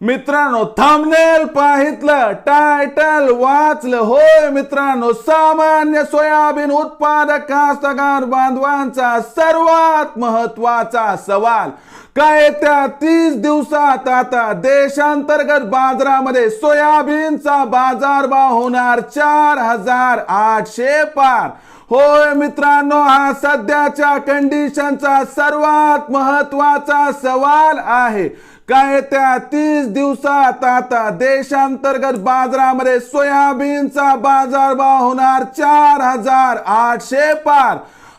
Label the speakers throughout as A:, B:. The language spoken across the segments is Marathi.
A: मित्रांनो थांबनेल पाहितलं टायटल वाचलं. होय मित्रांनो सामान्य सोयाबीन उत्पादक कास्तकार बांधवांचा सर्वात महत्त्वाचा सवाल. काय त्या तीस दिवसात आता देशांतर्गत बाजारामध्ये सोयाबीनचा बाजारभाव होणार चार हजार आठशे पार? होय मित्रांनो हा सध्याच्या कंडिशनचा सर्वात महत्त्वाचा सवाल आहे. काय त्या तीस दिवसात आता देशांतर्गत बाजारामध्ये सोयाबीनचा बाजारभाव होणार चार हजार आठशे पार?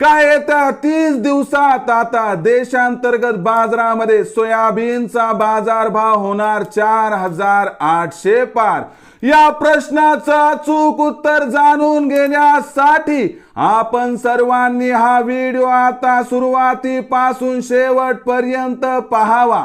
A: काय येत्या तीस दिवसात? आता देशांतर्गत बाजारामध्ये सोयाबीनचा बाजारभाव होणार चार हजार आठशे पार. या प्रश्नाचं अचूक उत्तर जाणून घेण्यासाठी आपण सर्वांनी हा व्हिडिओ आता सुरुवातीपासून शेवटपर्यंत पाहावा.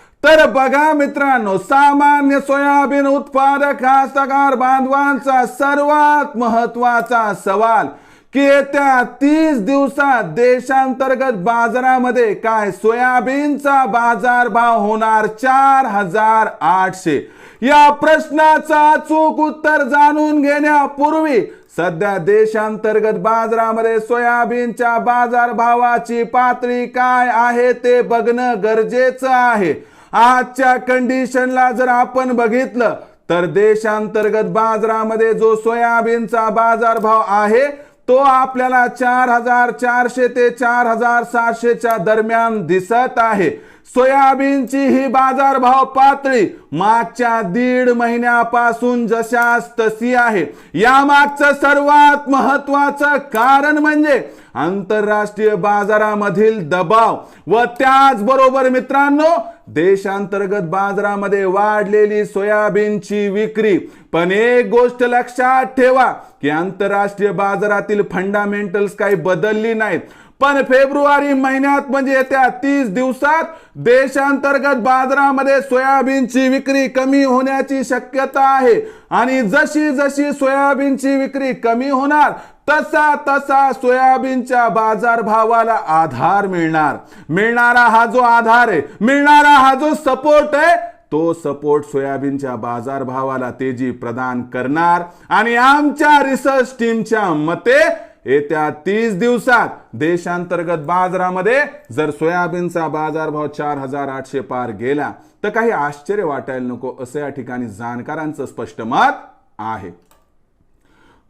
A: तर बघा मित्रांनो सामान्य सोयाबीन उत्पादक कास्तकार बांधवांचा सर्वात महत्त्वाचा सवाल की येत्या तीस दिवसात देशांतर्गत बाजारामध्ये काय सोयाबीनचा बाजार भाव होणार चार हजार आठशे? या प्रश्नाचं अचूक उत्तर जाणून घेण्यापूर्वी सध्या देशांतर्गत बाजारामध्ये सोयाबीनच्या बाजार भावाची पातळी काय आहे ते बघणं गरजेचं आहे. आजच्या कंडिशनला जर आपण बघितलं तर देशांतर्गत बाजारामध्ये जो सोयाबीनचा बाजारभाव आहे तो आपल्याला चार हजार चारशे ते चार हजार सातशेच्या दरम्यान दिसत आहे. सोयाबीनची ही बाजारभाव पातळी मागच्या दीड महिन्यापासून जशास तशी आहे. यामागचं सर्वात महत्वाचं कारण म्हणजे आंतरराष्ट्रीय बाजारामधील दबाव. व त्याचबरोबर मित्रांनो देशांतर्गत बाजारामध्ये वाढलेली सोयाबीनची विक्री. पण एक गोष्ट लक्षात ठेवा की आंतरराष्ट्रीय बाजारातील फंडामेंटल्स काही बदलली नाहीत. पण फेब्रुवारी महिन्यात म्हणजे येत्या तीस दिवसात देशांतर्गत बाजारामध्ये सोयाबीनची विक्री कमी होण्याची शक्यता आहे. आणि जशी जशी सोयाबीनची विक्री कमी होणार तसा तसा सोयाबीनच्या बाजारभावाला आधार मिळणार. मिळणारा हा जो आधार आहे मिळणारा हा जो सपोर्ट आहे तो सपोर्ट सोयाबीनच्या बाजारभावाला तेजी प्रदान करणार. आणि आमच्या रिसर्च टीमच्या मते येत्या तीस दिवसात देशांतर्गत बाजारामध्ये जर सोयाबीनचा बाजारभाव चार हजार आठशे पार गेला तर काही आश्चर्य वाटायला नको असं या ठिकाणी जाणकारांचं स्पष्ट मत आहे.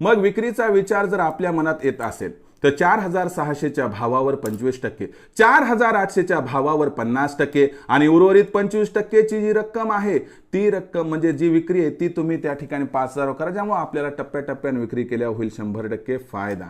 A: मग विक्रीचा विचार जर आपल्या मनात येत असेल तर चार हजार सहाशेच्या भावावर पंचवीस टक्के चार हजार आठशेच्या भावावर पन्नास टक्के आणि उर्वरित पंचवीस टक्केची जी रक्कम आहे ती रक्कम म्हणजे जी विक्री आहे ती तुम्ही त्या ठिकाणी पाच हजार करा ज्यामुळे आपल्याला टप्प्याटप्प्याने विक्री केल्या होईल शंभर टक्के फायदा.